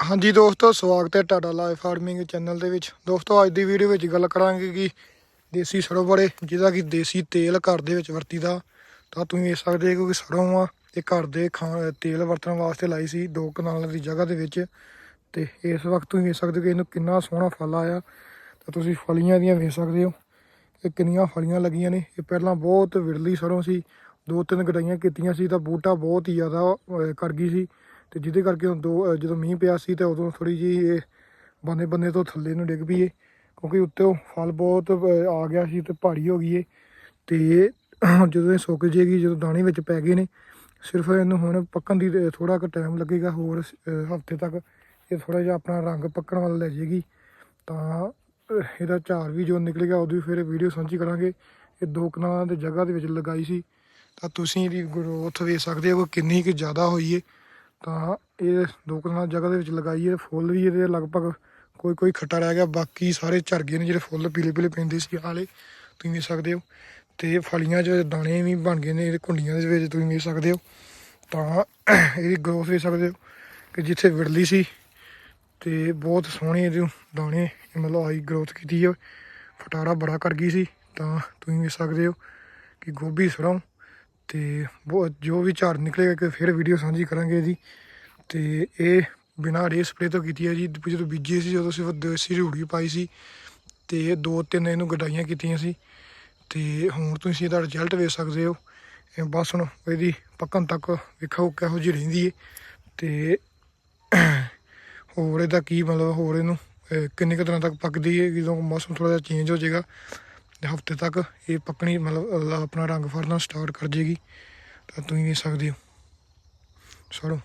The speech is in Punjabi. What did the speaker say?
ਹਾਂਜੀ ਦੋਸਤੋ ਸਵਾਗਤ ਹੈ ਤੁਹਾਡਾ ਲਾਈਫ ਫਾਰਮਿੰਗ ਚੈਨਲ ਦੇ ਵਿੱਚ। ਦੋਸਤੋ ਅੱਜ ਦੀ ਵੀਡੀਓ ਵਿੱਚ ਗੱਲ ਕਰਾਂਗੇ ਕਿ ਦੇਸੀ ਸਰੋਂ ਬੜੇ ਜਿਹਦਾ ਕਿ ਦੇਸੀ ਤੇਲ ਘਰ ਦੇ ਵਿੱਚ ਵਰਤੀਦਾ। ਤਾਂ ਤੁਸੀਂ ਵੇਖ ਸਕਦੇ ਹੋ ਕਿ ਸਰੋਂ ਆ ਇਹ ਘਰ ਦੇ ਖਾ ਤੇਲ ਵਰਤਣ ਵਾਸਤੇ ਲਾਈ ਸੀ ਦੋ ਕਨਾਲਾਂ ਦੀ ਜਗ੍ਹਾ ਦੇ ਵਿੱਚ। ਤੇ ਇਸ ਵਕਤ ਤੁਸੀਂ ਵੇਖ ਸਕਦੇ ਹੋ ਕਿ ਇਹਨੂੰ ਕਿੰਨਾ ਸੋਹਣਾ ਫਲ ਆਇਆ। ਤਾਂ ਤੁਸੀਂ ਫਲੀਆਂ ਦੀਆਂ ਵੇਖ ਸਕਦੇ ਹੋ ਇਹ ਕਿੰਨੀਆਂ ਫਲੀਆਂ ਲੱਗੀਆਂ ਨੇ। ਇਹ ਪਹਿਲਾਂ ਬਹੁਤ ਵਿਰਲੀ ਸਰੋਂ ਸੀ ਦੋ ਤਿੰਨ ਗਡਾਈਆਂ ਕੀਤੀਆਂ ਸੀ ਤਾਂ ਬੂਟਾ ਬਹੁਤ ਹੀ ਜ਼ਿਆਦਾ ਅਹ, ਕਰ ਗਈ ਸੀ। ਤੇ ਜਿਹਦੇ ਕਰਕੇ ਹੁਣ ਦੋ ਜਦੋਂ ਮੀਂਹ ਪਿਆ ਸੀ ਤਾਂ ਉਦੋਂ ਥੋੜੀ ਜੀ ਇਹ ਬੰਨੇ ਬੰਨੇ ਤੋਂ ਥੱਲੇ ਨੂੰ ਡਿੱਗ ਪਈ ਏ ਕਿਉਂਕਿ ਉੱਤੇ ਫਲ ਬਹੁਤ ਆ ਗਿਆ ਸੀ ਤੇ ਭਾਰੀ ਹੋ ਗਈ ਏ। ਤੇ ਜਦੋਂ ਇਹ ਸੁੱਕ ਜੇਗੀ, ਜਦੋਂ ਦਾਣੇ ਵਿੱਚ ਪੈ ਗਏ ਨੇ, ਸਿਰਫ ਇਹਨੂੰ ਹੁਣ ਪੱਕਣ ਦੀ ਥੋੜਾ ਕੁ ਟਾਈਮ ਲੱਗੇਗਾ, ਹੋਰ ਹਫ਼ਤੇ ਤੱਕ ਇਹ ਥੋੜਾ ਜਿਹਾ ਆਪਣਾ ਰੰਗ ਪੱਕਣ ਵੱਲ ਲੈ ਜਾਏਗੀ ਤਾਂ ਇਹਦਾ ਝਾੜ ਵੀ ਜੋ ਨਿਕਲੇਗਾ ਉਦੋਂ ਵੀ ਫਿਰ ਵੀਡੀਓ ਸਾਂਝੀ ਕਰਾਂਗੇ। ਇਹ ਦੋ ਕਨਾਲਾਂ ਦੇ ਜਗ੍ਹਾ ਦੇ ਵਿੱਚ ਲਗਾਈ ਸੀ। ਤਾਂ ਤੁਸੀਂ ਇਹਦੀ ਗਰੋਥ ਵੇਖ ਸਕਦੇ ਹੋ ਕਿੰਨੀ ਕੁ ਜ਼ਿਆਦਾ ਹੋਈ ਏ। ਤਾਂ ਇਹ ਦੋ ਕਨਾਲਾਂ ਜਗ੍ਹਾ ਦੇ ਵਿੱਚ ਲਗਾਈ ਏ ਫੁੱਲ ਵੀ ਇਹਦੇ ਲਗਭਗ ਕੋਈ ਕੋਈ ਖੱਟਾ ਰਹਿ ਗਿਆ, ਬਾਕੀ ਸਾਰੇ ਝੜ ਗਏ ਨੇ ਜਿਹੜੇ ਫੁੱਲ ਪੀਲੇ ਪੀਲੇ ਪੈਂਦੇ ਸੀ ਆਲੇ ਤੁਸੀਂ ਵੇਖ ਸਕਦੇ ਹੋ। ਤੇ ਫਲੀਆਂ 'ਚ ਦਾਣੇ ਵੀ ਬਣ ਗਏ ਨੇ, ਇਹਦੇ ਕੁੰਡੀਆਂ ਦੇ ਵਿੱਚ ਤੁਸੀਂ ਵੇਖ ਸਕਦੇ ਹੋ। ਤਾਂ ਇਹਦੀ ਗਰੋਥ ਵੇਖ ਸਕਦੇ ਹੋ ਕਿ ਜਿੱਥੇ ਵਿੜਲੀ ਸੀ ਤੇ ਬਹੁਤ ਸੋਹਣੇ ਇਹਦੇ ਦਾਣੇ ਮਤਲਬ ਹਾਈ ਗਰੋਥ ਕੀਤੀ ਹੈ। ਫਟਾਰਾ ਬੜਾ ਕਰ ਗਈ ਸੀ, ਤਾਂ ਤੁਸੀਂ ਵੇਖ ਸਕਦੇ ਹੋ ਕਿ ਗੋਭੀ ਸਰੋਂ ਤੇ ਬਹੁਤ ਜੋ ਵੀ ਝਾੜ ਨਿਕਲੇਗਾ ਕਿ ਫਿਰ ਵੀਡੀਓ ਸਾਂਝੀ ਕਰਾਂਗੇ ਇਹਦੀ। ਤੇ ਇਹ ਬਿਨਾਂ ਰੇ ਸਪਰੇ ਤੋਂ ਕੀਤੀ ਹੈ ਜੀ। ਜਦੋਂ ਬੀਜੀ ਸੀ ਜਦੋਂ ਸਿਰਫ ਦੇਸੀ ਰੂੜੀ ਪਾਈ ਸੀ ਤੇ ਦੋ ਤਿੰਨ ਇਹਨੂੰ ਗਡਾਈਆਂ ਕੀਤੀਆਂ ਸੀ। ਤੇ ਹੁਣ ਤੁਸੀਂ ਇਹਦਾ ਰਿਜ਼ਲਟ ਵੇਖ ਸਕਦੇ ਹੋ। ਇਹ ਬਸ ਹੁਣ ਇਹਦੀ ਪੱਕਣ ਤੱਕ ਵੇਖੋ ਕਿਹੋ ਜਿਹੀ ਰਹਿੰਦੀ ਹੈ ਤੇ ਹੋਰ ਇਹਦਾ ਕੀ ਮਤਲਬ, ਹੋਰ ਇਹਨੂੰ ਅਹ ਕਿੰਨੇ ਕੁ ਦਿਨਾਂ ਤੱਕ ਪੱਕਦੀ ਹੈ ਜਦੋਂ ਮੌਸਮ ਥੋੜਾ ਜਿਹਾ ਚੇਂਜ ਹੋ ਜਾਏਗਾ ਹਫ਼ਤੇ ਤੱਕ ਇਹ ਪੱਕਣੀ ਮਤਲਬ ਆਪਣਾ ਰੰਗ ਫੜਨਾ ਸਟਾਰਟ ਕਰ ਜੇਗੀ। ਤਾਂ ਤੁਸੀਂ ਵੇਖ ਸਕਦੇ ਹੋ। ਸਰੋਂ